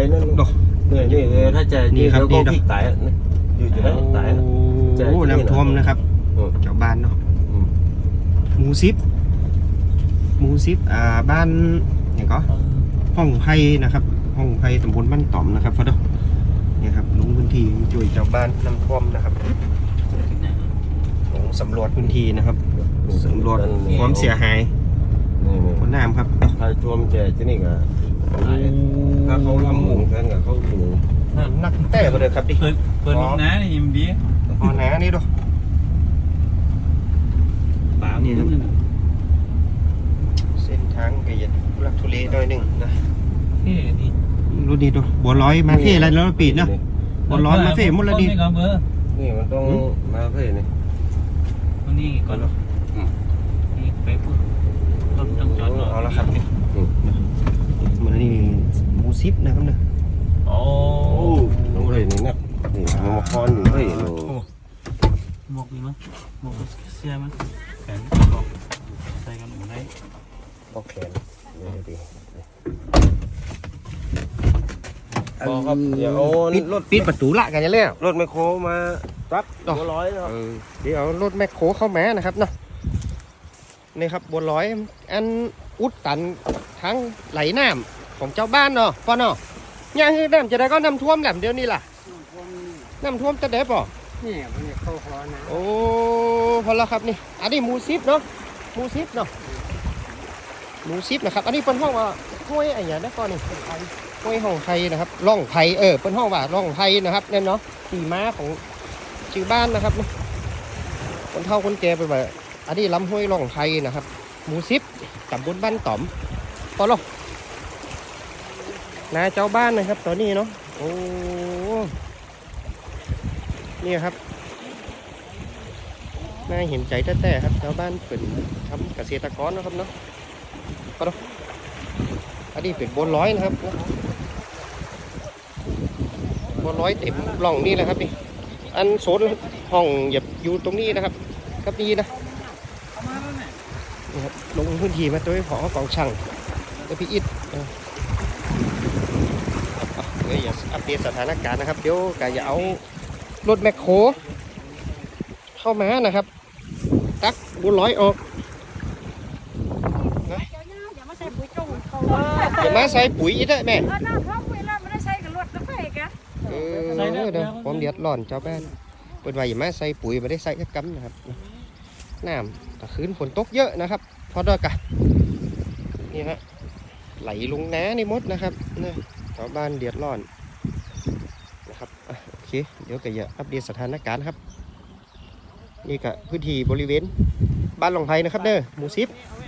อ้นั่นดอกเนี่ยนี่เออถ้าจะนี่ครับเดี๋ยวนี่ดอกก็พลิกตายอะนะอยู่จะได้ตายอะโอ้น้ำท่วมนะครับอืมเจ้าบ้านเนาะอืมหมูซิปหมูซิปอ่าบ้านอย่างก็ห้องไผ่นะครับ ห้องไผ่ตำบลบ้านต่อมนะครับฟอดเนี่ยครับลงพื้นที่ช่วยเจ้าบ้านน้ำท่วมนะครับลงสำรวจพื้นที่นะครับสำรวจความเสียหายนี่นี่คนน้ำครับ ถ้าท่วมแก่ที่นี่ก็ ถ้าเขาลำหมุงกันกับเขาหมุงนักแต่ไปเลยครับดิเปิดเปิดลงน้านี่ยิมดีพอหนานี่ดูป่านี่นี่ครับเส้นทางก็ยังทุลักทุเลหน่อยหนึ่งนะเฮ้ดีรู้ดีดูบัวลอยมาเฟ่อะไรแล้วปีดเนาะบัวลอยมาเฟ่หมดแล้วดินี่ก่อนเบอร์นี่มันต้องมาเพื่อนี่วันนี้ก่อนเนาะนี่ไปพูดรถต้องจอดรอ เอาละครับนี่เหมือนนี่ หมูซิปนะครับเนี่ยโอ้ต้องเพื่อนี่นักนี่มันมาคอนอยู่เพื่อนี่หมวกนี่มั้ยหมวกเสื้อมั้ยแขนกอกใส่กันหมดได้บอกแขนนี่ดีพอครับเดี๋ยวเอาปิดรถปิดประตูละกันจะแล้วรถไมโครมารับบัวร้อยนะครับเออเดี๋ยวเอารถแมคโครเข้ามานะครับเนาะนี่ครับบัวลอย อันอุดตันทั้งไหลน้ำ ของเจ้าบ้านเนาะพ่อเนาะย่างคือน้ำจะได้ก็น้ำท่วมแหลมเดียวนี่ล่ะน้ำท่วมจะได้ป่ะนี่มันเข้าหอนะโอ้พอแล้วครับนี่ อันนี้หมูซิปเนาะหมูซิปเนาะหมูซิปนะครับ อันนี้เป็นห้องว่าห้วยอะไรอย่างนี้ก่อนนี่ห้วยห้องไทยนะครับร่องไทยเออเป็นห้องว่าร่องไทยนะครับเนี่ยเนาะสีม้าของชื่อบ้านนะครับนี่คนเฒ่าคนแก่ไปแบบอันนี้ลำห้วยร่องไทยนะครับ หมูซิปตำบลบ้านต่อมพอแล้ว นาเจ้าบ้านนะครับตอนนี้เนาะโอ้นี่ครับน่าเห็นใจแต่แต่ครับชาวบ้านเป็นทำเกษตรกรนะครับเนาะก็ดูอันนี้เป็นบนร้อยนะครับบนร้อยเต็มร่องนี่แหละครับนี่อันโซนห้องอย่าอยู่ตรงนี้นะครับครับนี่นะนี่ครับลงพื้นที่มาตัวของกองช่างแล้วพี่อิดเออเอาเดี๋ยวอย่าอัปเด ตสถานการณ์นะครับ เดี๋ยวกอย่าเอารถแมคโครเข้ามานะครับ ตักบุญร้อยออกเดี๋ยวนะเดี๋ยวมาใส่ปุ๋ยจงเขาอย่ามาใส่ปุ๋ยอีกได้แม่เออน้าเขาปุ๋ยแล้วไม่ได้ใส่กับรถแล้วไปกะเออเดี๋ยวผมเดือดร้อนเจ้าบ้านเปิดไว้อย่ามาใส่ปุ๋ยไม่ได้ใส่กระกำนะครับน้ำถ้าคืนฝนตกเยอะนะครับพอดอกะนี่ฮะไหลลงน้านี่มดนะครับเนี่ยชาวบ้านเดือดร้อนนะ ครับอะโอเคเดี๋ยวก็อย่าอัปเดตสถานการณ์ครับ นี่ก็พื้นที่บริเวณบ้านหลองไผ่นะครับเด้อหมูซิปเอาไว้